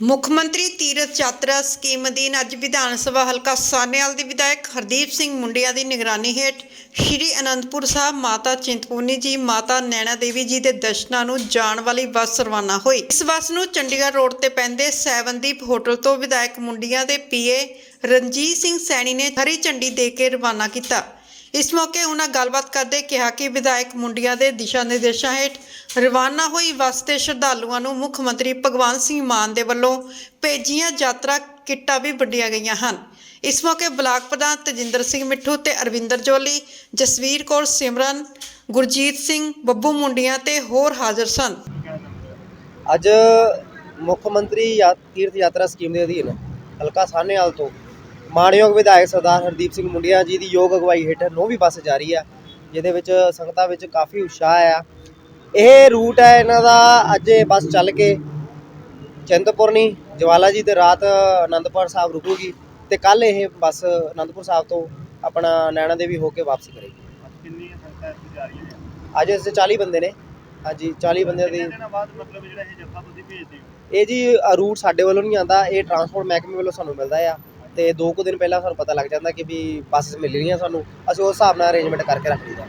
ਮੁੱਖ ਮੰਤਰੀ ਤੀਰਥ ਯਾਤਰਾ ਸਕੀਮ ਅਧੀਨ ਅੱਜ ਵਿਧਾਨ ਸਭਾ ਹਲਕਾ ਸਾਨੇਵਾਲ ਦੇ ਵਿਧਾਇਕ ਹਰਦੀਪ ਸਿੰਘ ਮੁੰਡਿਆ ਦੀ ਨਿਗਰਾਨੀ ਹੇਠ ਸ਼੍ਰੀ ਅਨੰਦਪੁਰ ਸਾਹਿਬ ਮਾਤਾ ਚਿੰਤਪੂਰਨੀ ਜੀ, ਮਾਤਾ ਨੈਣਾ ਦੇਵੀ ਜੀ ਦੇ ਦਰਸ਼ਨਾਂ ਨੂੰ ਜਾਣ ਵਾਲੀ ਬੱਸ ਰਵਾਨਾ ਹੋਈ। ਇਸ ਬੱਸ ਨੂੰ ਚੰਡੀਗੜ੍ਹ ਰੋਡ ਤੇ ਪੈਂਦੇ ਸੈਵਨਦੀਪ ਹੋਟਲ ਤੋਂ ਵਿਧਾਇਕ ਮੁੰਡਿਆ ਦੇ ਪੀਏ ਰਣਜੀਤ ਸਿੰਘ ਸੈਣੀ ਨੇ ਹਰੀ ਝੰਡੀ ਦੇ ਕੇ ਰਵਾਨਾ ਕੀਤਾ। ਇਸ ਮੌਕੇ ਉਹਨਾਂ ਗੱਲਬਾਤ ਕਰਦੇ ਕਿਹਾ ਕਿ ਵਿਧਾਇਕ ਮੁੰਡਿਆਂ ਦੇ ਦਿਸ਼ਾ ਨਿਰਦੇਸ਼ਾਂ ਹੇਠ ਰਵਾਨਾ ਹੋਈ ਬੱਸ ਤੇ ਸ਼ਰਧਾਲੂਆਂ ਨੂੰ ਮੁੱਖ ਮੰਤਰੀ ਭਗਵੰਤ ਸਿੰਘ ਮਾਨ ਦੇ ਵੱਲੋਂ ਭੇਜੀਆਂ ਯਾਤਰਾ ਕਿੱਟਾਂ ਵੀ ਵੰਡੀਆਂ ਗਈਆਂ ਹਨ। ਇਸ ਮੌਕੇ ਬਲਾਕ ਪ੍ਰਧਾਨ ਤਜਿੰਦਰ ਸਿੰਘ ਮਿੱਠੂ ਤੇ ਅਰਵਿੰਦਰ ਜੋਲੀ, ਜਸਵੀਰ ਕੌਰ ਸਿਮਰਨ, ਗੁਰਜੀਤ ਸਿੰਘ, ਬੱਬੂ ਮੁੰਡੀਆਂ ਤੇ ਹੋਰ ਹਾਜ਼ਰ ਸਨ। ਅੱਜ ਮੁੱਖ ਮੰਤਰੀ ਯਾ- ਤੀਰਥ ਯਾਤਰਾ ਸਕੀਮ ਦੇ ਅਧੀਨ ਹਲਕਾ ਸਾਹਨੇਵਾਲ ਤੋਂ ਮਾਣਯੋਗ ਵਿਧਾਇਕ ਸਰਦਾਰ ਹਰਦੀਪ ਸਿੰਘ ਮੁੰਡਿਆ ਜੀ ਦੀ ਯੋਗ ਅਗਵਾਈ ਹੇਠ ਨੌਵੀਂ ਬੱਸ ਜਾਰੀ ਆ ਜਿਹਦੇ ਵਿੱਚ ਸੰਗਤਾਂ ਵਿੱਚ ਕਾਫੀ ਉਤਸ਼ਾਹ ਆ। ਇਹ ਰੂਟ ਹੈ ਇਹਨਾਂ ਦਾ ਅੱਜ ਇਹ ਬੱਸ ਚੱਲ ਕੇ ਚਿੰਤਪੁਰਨੀ ਜਵਾਲਾ ਜੀ ਤੇ ਰਾਤ ਆਨੰਦਪੁਰ ਸਾਹਿਬ ਰੁਕੂਗੀ ਤੇ ਕੱਲ ਇਹ ਬੱਸ ਆਨੰਦਪੁਰ ਸਾਹਿਬ ਤੋਂ ਆਪਣਾ ਨੈਣਾ ਦੇਵੀ ਹੋ ਕੇ ਵਾਪਸੀ ਕਰੇਗੀ। ਕਿੰਨੀ ਇੱਥੇ ਜਾ ਰਹੀ ਅੱਜ ਇਸ 'ਚ 40 ਬੰਦੇ ਨੇ ਹਾਂਜੀ 40 ਬੰਦੇ ਦੀ ਕਿੰਨੇ ਦਿਨਾਂ ਬਾਅਦ ਮਤਲਬ ਜਿਹੜਾ ਇਹ ਜੱਥਾ ਤੁਸੀਂ ਭੇਜਦੇ ਹੋ? ਇਹ ਜੀ ਰੂਟ ਸਾਡੇ ਵੱਲੋਂ ਨਹੀਂ ਆਂਦਾ ਇਹ ਟਰਾਂਸਪੋਰਟ ਮਹਿਕਮੇ ਵੱਲੋਂ ਸਾਨੂੰ ਮਿਲਦਾ ਆ। ਤੇ ਦੋ ਕੁ ਦਿਨ ਪਹਿਲਾਂ ਸਾਨੂੰ ਪਤਾ ਲੱਗ ਜਾਂਦਾ ਕਿ ਵੀ ਬੱਸ ਮਿਲ ਰਹੀਆਂ ਸਾਨੂੰ ਅਸੀਂ ਉਸ ਹਿਸਾਬ ਨਾਲ ਅਰੇਂਜਮੈਂਟ ਕਰਕੇ ਰੱਖ ਲਈਦਾ।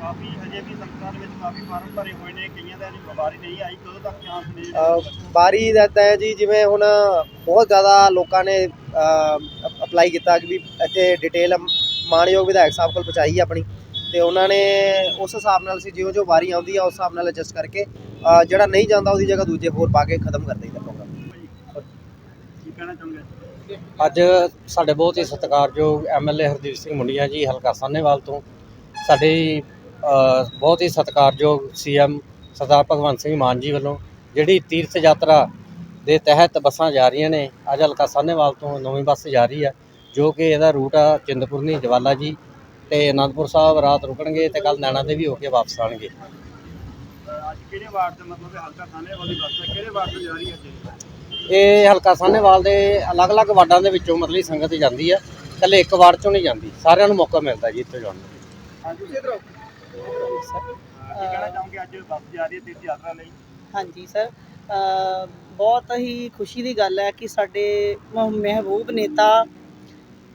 ਕਾਫੀ ਹਜੇ ਵੀ ਸੰਗਤਾਂ ਦੇ ਵਿੱਚ ਕਾਫੀ ਫਾਰਮ ਭਰੇ ਹੋਏ ਨੇ ਕਈਆਂ ਦਾ ਨਹੀਂ ਬਿਮਾਰੀ ਨਹੀਂ ਆਈ ਕਦੋਂ ਤੱਕ ਚਾਂਸ ਨੇ ਬਾਰੀ ਦਾ ਹੈ ਜੀ ਜਿਵੇਂ ਹੁਣ ਬਹੁਤ ਜ਼ਿਆਦਾ ਲੋਕਾਂ ਨੇ ਅਪਲਾਈ ਕੀਤਾ ਕਿ ਵੀ ਇੱਥੇ ਡਿਟੇਲ ਮਾਨਯੋਗ ਵਿਧਾਇਕ ਸਾਹਿਬ ਕੋਲ ਪਹੁੰਚਾਈ ਆਪਣੀ। ਤੇ ਉਹਨਾਂ ਨੇ ਉਸ ਹਿਸਾਬ ਨਾਲ ਅਸੀਂ ਜਿਉਂ ਜਿਉਂ ਵਾਰੀ ਆਉਂਦੀ ਆ ਉਸ ਹਿਸਾਬ ਨਾਲ ਐਡਜਸਟ ਕਰਕੇ ਜਿਹੜਾ ਨਹੀਂ ਜਾਂਦਾ ਉਹਦੀ ਜਗ੍ਹਾ ਦੂਜੇ ਹੋਰ ਪਾ ਕੇ ਖਤਮ ਕਰ ਦਈਦਾ ਪ੍ਰੋਗਰਾਮ ਕੀ ਕਹਿਣਾ ਚਾਹੁੰਦੇ ਅੱਜ ਸਾਡੇ ਬਹੁਤ ਹੀ ਸਤਿਕਾਰਯੋਗ ਐਮਐਲਏ ਹਰਦੀਪ ਸਿੰਘ ਮੁੰਡੀਆਂ ਜੀ, ਹਲਕਾ ਸਾਹਨੇਵਾਲ ਤੋਂ। ਸਾਡੇ ਬਹੁਤ ਹੀ ਸਤਿਕਾਰਯੋਗ ਸੀਐਮ ਸਰਦਾਰ ਭਗਵੰਤ ਸਿੰਘ ਮਾਨ ਜੀ ਵੱਲੋਂ, ਜਿਹੜੀ ਤੀਰਥ ਯਾਤਰਾ ਦੇ ਤਹਿਤ ਬੱਸਾਂ ਜਾ ਰਹੀਆਂ ਨੇ, ਅੱਜ ਹਲਕਾ ਸਾਹਨੇਵਾਲ ਤੋਂ ਨਵੀਂ ਬੱਸ ਜਾ ਰਹੀ ਹੈ, ਜੋ ਕਿ ਇਹਦਾ ਰੂਟ ਆ ਚਿੰਦਪੁਰਨੀ ਜਵਾਲਾ ਜੀ। ਤੇ ਅਨੰਦਪੁਰ ਸਾਹਿਬ ਰਾਤ ਰੁਕਣਗੇ ਤੇ ਕੱਲ ਨੈਣਾ ਦੇਵੀ ਹੋ ਕੇ ਵਾਪਸ ਆਣਗੇ ਅੱਜ ਕਿਹੜੇ ਵਾਰਡ ਤੋਂ ਮਤਲਬ ਹਲਕਾ ਸਾਹਨੇ ਵਾਲੀ ਬੱਸ ਹੈ? ਕਿਹੜੇ ਵਾਰਡ ਤੋਂ ਜਾ ਰਹੀ ਹੈ ਅੱਜ ਇਹ ਹਲਕਾ ਸਾਹਨੇਵਾਲ ਦੇ ਅਲੱਗ-ਅਲੱਗ ਵਾਰਡਾਂ ਦੇ ਵਿੱਚੋਂ ਮਤਲਬ ਸੰਗਤ ਜਾਂਦੀ ਹੈ ਇਕੱਲੇ ਇੱਕ ਵਾਰਡ ਚੋਂ ਨਹੀਂ ਜਾਂਦੀ। ਸਾਰਿਆਂ ਨੂੰ ਮੌਕਾ ਮਿਲਦਾ ਜੀ ਇੱਥੇ ਜਾਣ ਦਾ। ਹਾਂਜੀ ਇਧਰੋਂ ਕੀ ਕਹਿਣਾ ਚਾਹੋਗੇ ਅੱਜ ਬੱਸ ਜਾ ਰਹੀ ਹੈ ਤੀਰਥ ਯਾਤਰਾ ਲਈ? ਹਾਂਜੀ ਸਰ ਅ, ਬਹੁਤ ਹੀ ਖੁਸ਼ੀ ਦੀ ਗੱਲ ਹੈ ਕਿ ਸਾਡੇ ਮਹਿਬੂਬ ਨੇਤਾ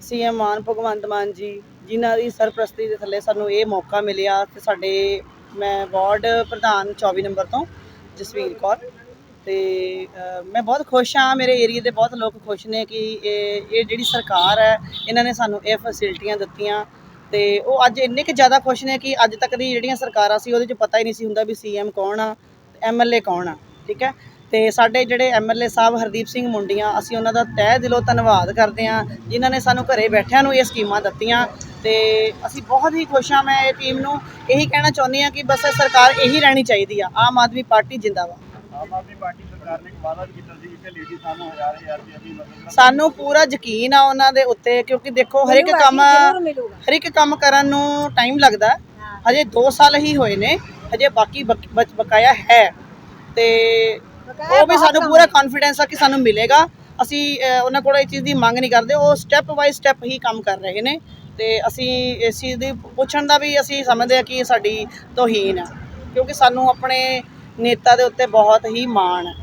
ਸੀਐਮ ਮਾਨ ਭਗਵੰਤ ਮਾਨ ਜੀ ਜਿਨ੍ਹਾਂ ਦੀ ਸਰਪ੍ਰਸਤੀ ਦੇ ਥੱਲੇ ਸਾਨੂੰ ਇਹ ਮੌਕਾ ਮਿਲਿਆ ਤੇ ਸਾਡੇ ਮੈਂ ਵਾਰਡ ਪ੍ਰਧਾਨ 24 ਨੰਬਰ ਤੋਂ ਜਸਵੀਰ ਕੌਰ। ਤੇ ਮੈਂ ਬਹੁਤ ਖੁਸ਼ ਹਾਂ, ਮੇਰੇ ਏਰੀਆ ਦੇ ਬਹੁਤ ਲੋਕ ਖੁਸ਼ ਨੇ ਕਿ ਇਹ ਇਹ ਜਿਹੜੀ ਸਰਕਾਰ ਹੈ, ਇਹਨਾਂ ਨੇ ਸਾਨੂੰ ਇਹ ਫੈਸਿਲਿਟੀਆਂ ਦਿੱਤੀਆਂ। ਤੇ ਉਹ ਅੱਜ ਇੰਨੇ ਕਿ ਜ਼ਿਆਦਾ ਖੁਸ਼ ਨੇ ਕਿ ਅੱਜ ਤੱਕ ਦੀ ਜਿਹੜੀਆਂ ਸਰਕਾਰਾਂ ਸੀ, ਉਹਦੇ 'ਚ ਪਤਾ ਹੀ ਨਹੀਂ ਸੀ ਹੁੰਦਾ ਵੀ ਸੀਐਮ ਕੌਣ ਆ ਐਮਐਲਏ ਕੌਣ ਆ, ਠੀਕ ਹੈ? ਤੇ ਸਾਡੇ ਜਿਹੜੇ ਐਮਐਲਏ ਸਾਹਿਬ ਹਰਦੀਪ ਸਿੰਘ ਮੁੰਡੀਆਂ, ਅਸੀਂ ਉਹਨਾਂ ਦਾ ਤਹਿ ਦਿਲੋਂ ਧੰਨਵਾਦ ਕਰਦੇ ਹਾਂ, ਜਿਨ੍ਹਾਂ ਨੇ ਸਾਨੂੰ ਘਰੇ ਬੈਠਿਆਂ ਨੂੰ ਇਹ ਸਕੀਮਾਂ ਦਿੱਤੀਆਂ। ਤੇ ਅਸੀਂ ਬਹੁਤ ਹੀ ਖੁਸ਼ ਹਾਂ ਮੈਂ ਇਹ ਟੀਮ ਨੂੰ। ਇਹੀ ਕਹਿਣਾ ਚਾਹੁੰਦੀ ਹਾਂ ਕਿ ਬਸ ਸਰਕਾਰ ਇਹੀ ਰਹਿਣੀ ਚਾਹੀਦੀ ਆ, ਆਮ ਆਦਮੀ ਪਾਰਟੀ ਜਿੰਦਾਬਾਦ। ਆਮ ਆਦਮੀ ਪਾਰਟੀ ਸਰਕਾਰ ਨੇ ਇੱਕ ਵਾਅਦਾ ਵੀ ਕੀਤਾ ਸੀ ਕਿ ਲੇਡੀ ਸਾਨੂੰ ਰੁਪਏ ਸਾਨੂੰ ਪੂਰਾ ਯਕੀਨ ਆ ਉਹਨਾਂ ਦੇ ਉੱਤੇ ਕਿਉਂਕਿ ਦੇਖੋ ਹਰ ਇੱਕ ਕੰਮ ਹਰ ਇੱਕ ਕੰਮ ਕਰਨ ਨੂੰ ਟਾਈਮ ਲੱਗਦਾ। ਹਜੇ 2 ਸਾਲ ਹੀ ਹੋਏ ਨੇ ਹਜੇ ਬਾਕੀ ਬਕਾਇਆ ਹੈ। ਤੇ ਉਹ ਵੀ ਸਾਨੂੰ ਪੂਰਾ ਕੌਨਫੀਡੈਂਸ ਆ ਕਿ ਸਾਨੂੰ ਮਿਲੇਗਾ। ਅਸੀਂ ਉਹਨਾਂ ਕੋਲ ਇਹ ਚੀਜ਼ ਦੀ ਮੰਗ ਨਹੀਂ ਕਰਦੇ ਉਹ ਸਟੈਪ ਬਾਈ ਸਟੈਪ ਹੀ ਕੰਮ ਕਰ ਰਹੇ ਨੇ। ਤੇ ਅਸੀਂ ਇਸ ਚੀਜ਼ ਦੀ ਪੁੱਛਣ ਦਾ ਵੀ ਅਸੀਂ ਸਮਝਦੇ ਆ ਕਿ ਸਾਡੀ ਤੋਹੀਨ ਆ। ਕਿਉਂਕਿ ਸਾਨੂੰ ਆਪਣੇ ਨੇਤਾ ਦੇ ਉੱਤੇ ਬਹੁਤ ਹੀ ਮਾਣ ਹੈ।